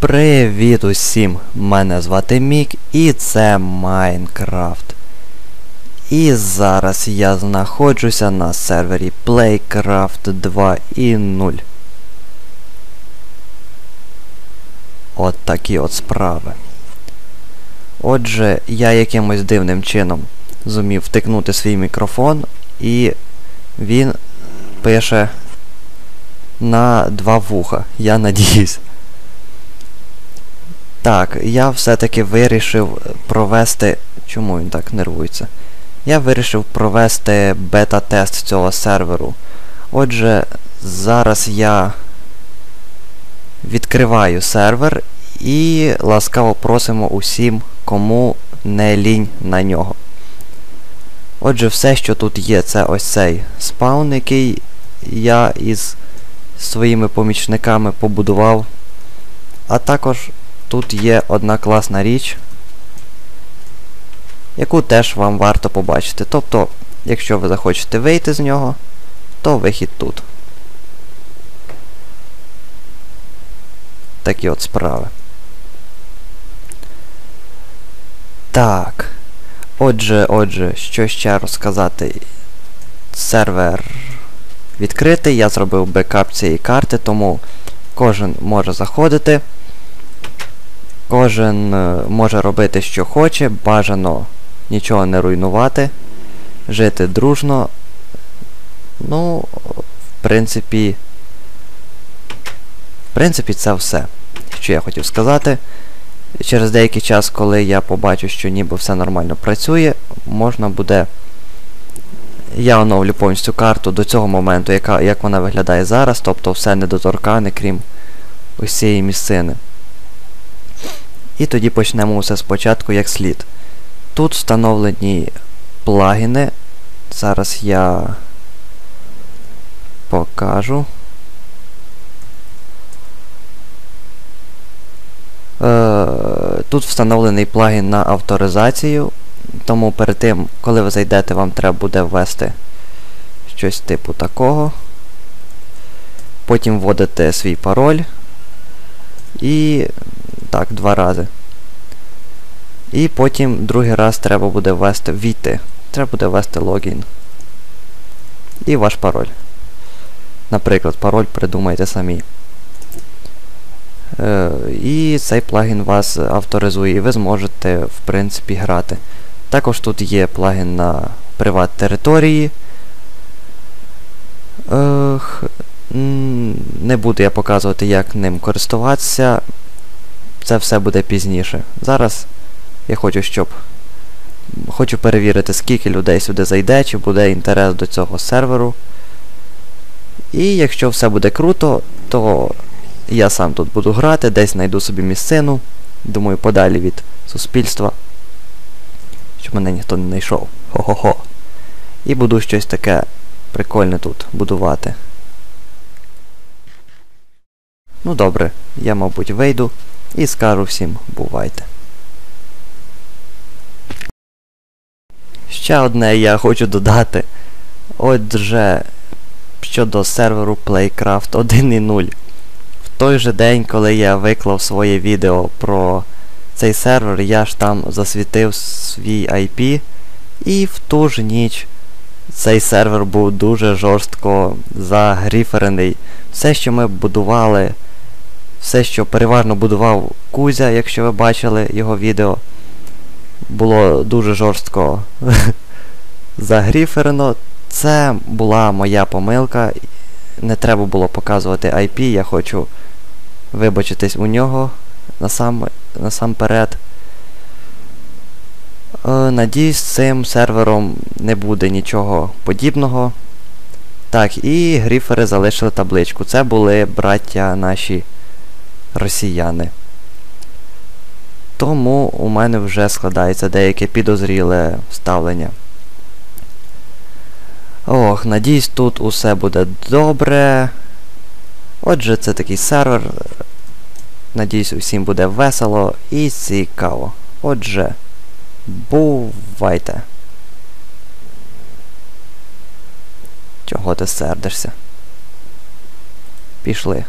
Привіт усім! Мене звати Мік і це Майнкрафт. І зараз я знаходжуся на сервері Playcraft 2.0. От такі от справи. Отже, я якимось дивним чином зумів втикнути свій мікрофон і він пише на два вуха, я надіюсь. Так, я все-таки вирішив провести... Чому він так нервується? Я вирішив провести бета-тест цього серверу. Отже, зараз я відкриваю сервер і ласкаво просимо усім, кому не лінь на нього. Отже, все, що тут є, це ось цей спаун, який я із своїми помічниками побудував. А також тут є одна класна річ, яку теж вам варто побачити. Тобто, якщо ви захочете вийти з нього, то вихід тут. Такі от справи. Так. Отже, отже, що ще розказати. Сервер відкритий, я зробив бекап цієї карти, тому кожен може заходити. Кожен е, може робити, що хоче, бажано нічого не руйнувати, жити дружно. Ну, в принципі, в принципі, це все, що я хотів сказати. Через деякий час, коли я побачу, що ніби все нормально працює, можна буде. Я оновлю повністю карту до цього моменту, яка, як вона виглядає зараз, тобто все недоторкане, крім ось цієї місцини. І тоді почнемо все спочатку як слід. Тут встановлені плагіни. Зараз я покажу. Е, Тут встановлений плагін на авторизацію, тому перед тим, коли ви зайдете, вам треба буде ввести щось типу такого. Потім вводите свій пароль. І так, два рази. І потім другий раз треба буде ввести ввійти. Треба буде ввести логін. І ваш пароль. Наприклад, пароль придумайте самі. Е, І цей плагін вас авторизує, і ви зможете, в принципі, грати. Також тут є плагін на приват території. Е, не буду я показувати, як ним користуватися. Це все буде пізніше. Зараз я хочу, щоб... Хочу перевірити, скільки людей сюди зайде, чи буде інтерес до цього серверу. І якщо все буде круто, то я сам тут буду грати, десь знайду собі місцину. Думаю, подалі від суспільства. Щоб мене ніхто не знайшов. Хо-хо-хо. І буду щось таке прикольне тут будувати. Ну добре, я, мабуть, вийду і скажу всім бувайте. Ще одне я хочу додати. Отже, щодо серверу Playcraft 1.0. В той же день, коли я виклав своє відео про цей сервер, я ж там засвітив свій IP, і в ту ж ніч цей сервер був дуже жорстко загріферений. Все, що ми будували, все, що переважно будував Кузя, якщо ви бачили його відео, було дуже жорстко загріферено. Це була моя помилка. Не треба було показувати IP, я хочу вибачитись у нього насам, насамперед. Е, надіюсь, з цим сервером не буде нічого подібного. Так, і гріфери залишили табличку. Це були браття наші росіяни. Тому у мене вже складається деяке підозріле ставлення. Ох, надіюсь, тут усе буде добре. Отже, це такий сервер. Надіюсь, усім буде весело і цікаво. Отже, бувайте. Чого ти сердишся? Пішли.